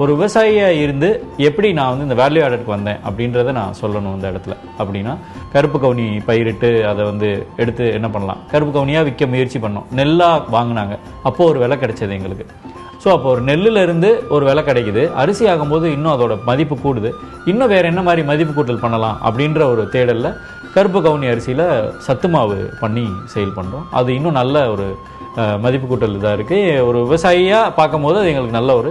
ஒரு விவசாயியாக இருந்து எப்படி நான் வந்து இந்த வேல்யூ ஆர்டருக்கு வந்தேன் அப்படின்றத நான் சொல்லணும் இந்த இடத்துல. அப்படின்னா கருப்பு கவுனி பயிரிட்டு அதை வந்து எடுத்து என்ன பண்ணலாம்? கருப்பு கவுனியாக விற்க முயற்சி பண்ணோம். நெல்லாக வாங்கினாங்க. அப்போது ஒரு விலை கிடைச்சது எங்களுக்கு. ஸோ அப்போ ஒரு நெல்லுலேருந்து ஒரு விலை கிடைக்குது. அரிசி ஆகும்போது இன்னும் அதோட மதிப்பு கூடுது. இன்னும் வேறு என்ன மாதிரி மதிப்பு கூட்டல் பண்ணலாம் அப்படின்ற ஒரு தேடலில் கருப்பு கவுனி அரிசியில் சத்து மாவு பண்ணி சேல் பண்ணுறோம் அது இன்னும் நல்ல ஒரு மதிப்பு கூட்டல் இதாக இருக்குது ஒரு விவசாயியாக பார்க்கும்போது அது எங்களுக்கு நல்ல ஒரு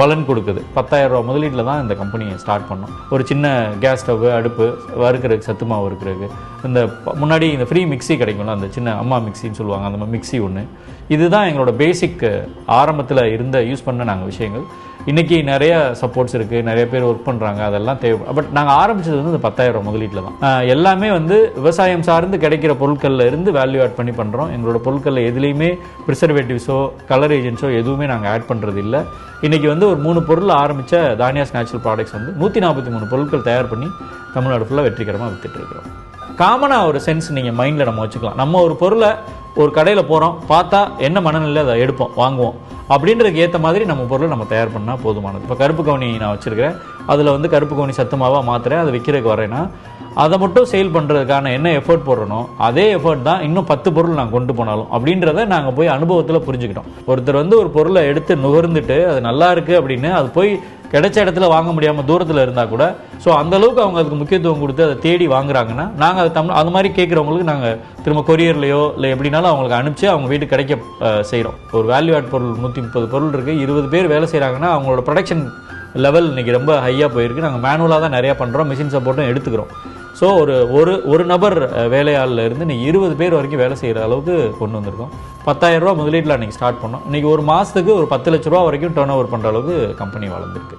பலன் கொடுக்குது. பத்தாயிரம் ரூபா முதலீட்டில் தான் இந்த கம்பெனியை ஸ்டார்ட் பண்ணோம். ஒரு சின்ன கேஸ் ஸ்டவ் அடுப்பு வறுக்கிறதுக்கு சத்து மாவு வறுக்கிறதுக்கு. இந்த முன்னாடி இந்த ஃப்ரீ மிக்ஸி கிடைக்கும்ல அந்த சின்ன அம்மா மிக்ஸின்னு சொல்லுவாங்க அந்த மாதிரி மிக்ஸி ஒன்று இதுதான் எங்களோட பேசிக் ஆரம்பத்தில் இருந்த யூஸ் பண்ண நாங்கள் விஷயங்கள். இன்றைக்கி நிறைய சப்போர்ட்ஸ் இருக்குது நிறைய பேர் ஒர்க் பண்ணுறாங்க அதெல்லாம் தேவை. பட் நாங்கள் ஆரம்பிச்சது வந்து இந்த பத்தாயிரம் முதலீட்டில் தான். எல்லாமே வந்து விவசாயம் சார்ந்து கிடைக்கிற பொருட்களில் இருந்து வேல்யூ ஆட் பண்ணி பண்ணுறோம் எங்களோட பொருட்களில் எதுலேயுமே ப்ரிசர்வேட்டிவ்ஸோ கலர் ஏஜென்ட்ஸோ எதுவுமே நாங்கள் ஆட் பண்ணுறது இல்லை. இன்றைக்கி வந்து ஒரு மூணு பொருள் ஆரம்பித்த தானியாஸ் நேச்சுரல் ப்ராடக்ட்ஸ் வந்து நூற்றி நாற்பத்தி மூணு பொருட்கள் தயார் பண்ணி தமிழ்நாடு ஃபுல்லாக வெற்றிகரமாக விற்றுட்ருக்குறோம் காமனாக ஒரு சென்ஸ் நீங்கள் மைண்டில் நம்ம வச்சுக்கலாம். நம்ம ஒரு பொருளை ஒரு கடையில் போகிறோம் பார்த்தா என்ன மனநிலை அதை எடுப்போம் வாங்குவோம். அப்படின்றதுக்கு ஏற்ற மாதிரி நம்ம பொருளை நம்ம தயார் பண்ணால் போதுமானது. இப்போ கருப்பு கவுனி நான் வச்சுருக்கிறேன். அதில் வந்து கருப்பு கவுனி சத்துமாவாக மாத்திரை அதை விற்கிறதுக்கு வரேன்னா அதை மட்டும் சேல் பண்ணுறதுக்கான என்ன எஃபர்ட் போடுறனோ அதே எஃபர்ட் தான் இன்னும் பத்து பொருள் நான் கொண்டு போனாலும். அப்படின்றத நாங்கள் போய் அனுபவத்தில் புரிஞ்சுக்கிட்டோம். ஒருத்தர் வந்து ஒரு பொருளை எடுத்து நுகர்ந்துட்டு அது நல்லா இருக்குது அப்படின்னு அது போய் கிடைச்ச இடத்துல வாங்க முடியாமல் தூரத்தில் இருந்தால் கூட ஸோ அந்தளவுக்கு அவங்க அதுக்கு முக்கியத்துவம் கொடுத்து அதை தேடி வாங்குறாங்கன்னா நாங்கள் அது தமிழ் அது மாதிரி கேட்குறவங்களுக்கு நாங்கள் திரும்ப கொரியர்லையோ இல்லை எப்படினாலும் அவங்களுக்கு அனுப்பிச்சு அவங்க வீட்டுக்கு கிடைக்க செய்கிறோம் ஒரு வேல்யூ ஆட் பொருள் நூற்றி முப்பது பொருள் இருக்குது இருபது பேர் வேலை செய்கிறாங்கன்னா அவங்களோட ப்ரொடக்ஷன் லெவல் இன்றைக்கி ரொம்ப ஹையாக போயிருக்கு. நாங்கள் மேனுவலாக தான் நிறையா பண்ணுறோம் மிஷின் சப்போர்ட்டும் எடுத்துக்கிறோம். ஸோ ஒரு ஒரு ஒரு நபர் வேலையாளில் இருந்து நீ இருபது பேர் வரைக்கும் வேலை செய்கிற அளவுக்கு கொண்டு வந்திருக்கோம். பத்தாயிரம் ரூபா முதலீட்டில் அன்றைக்கி ஸ்டார்ட் பண்ணோம். இன்னைக்கு ஒரு மாதத்துக்கு ஒரு பத்து லட்ச ரூபா வரைக்கும் டேர்ன் ஓவர் பண்ணுற அளவுக்கு கம்பெனி வளர்ந்துருக்கு.